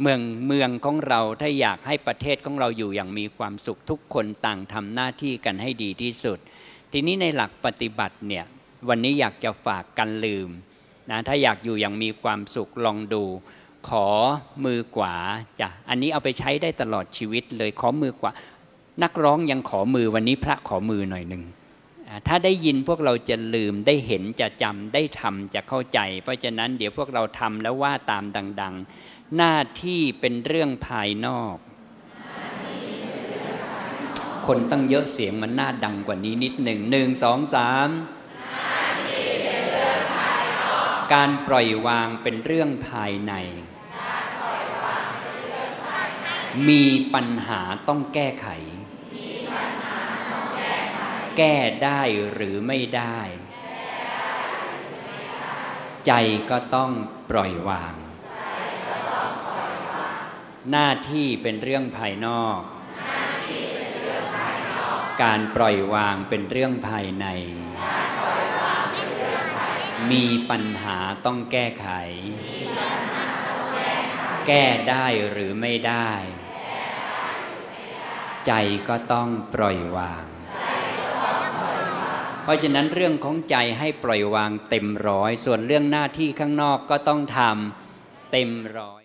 เมืองเมืองของเราถ้าอยากให้ประเทศของเราอยู่อย่างมีความสุขทุกคนต่างทำหน้าที่กันให้ดีที่สุด ทีนี้ในหลักปฏิบัติเนี่ยวันนี้อยากจะฝากกันลืมนะถ้าอยากอยู่อย่างมีความสุขลองดู ขอมือขวาจ้ะอันนี้เอาไปใช้ได้ตลอดชีวิตเลยขอมือขวานักร้องยังขอมือวันนี้พระขอมือหน่อยหนึ่ง ถ้าได้ยินพวกเราจะลืมได้เห็นจะจำได้ทำจะเข้าใจ เพราะฉะนั้นเดี๋ยวพวกเราทำแล้วว่าตามดัง ๆ หน้าที่เป็นเรื่องภายนอก คนตั้งเยอะเสียงมันน่าดังกว่านี้นิดหนึ่งหนึ่งสองสามการปล่อยวางเป็นเรื่องภายใน มีปัญหาต้องแก้ไข แก้ได้หรือไม่ได้ ใจก็ต้องปล่อยวาง หน้าที่เป็นเรื่องภายนอก การปล่อยวางเป็นเรื่องภายใน มีปัญหาต้องแก้ไข แก้ได้หรือไม่ได้ ใจก็ต้องปล่อยวาง เพราะฉะนั้นเรื่องของใจให้ปล่อยวางเต็มร้อย ส่วนเรื่องหน้าที่ข้างนอกก็ต้องทำเต็มร้อย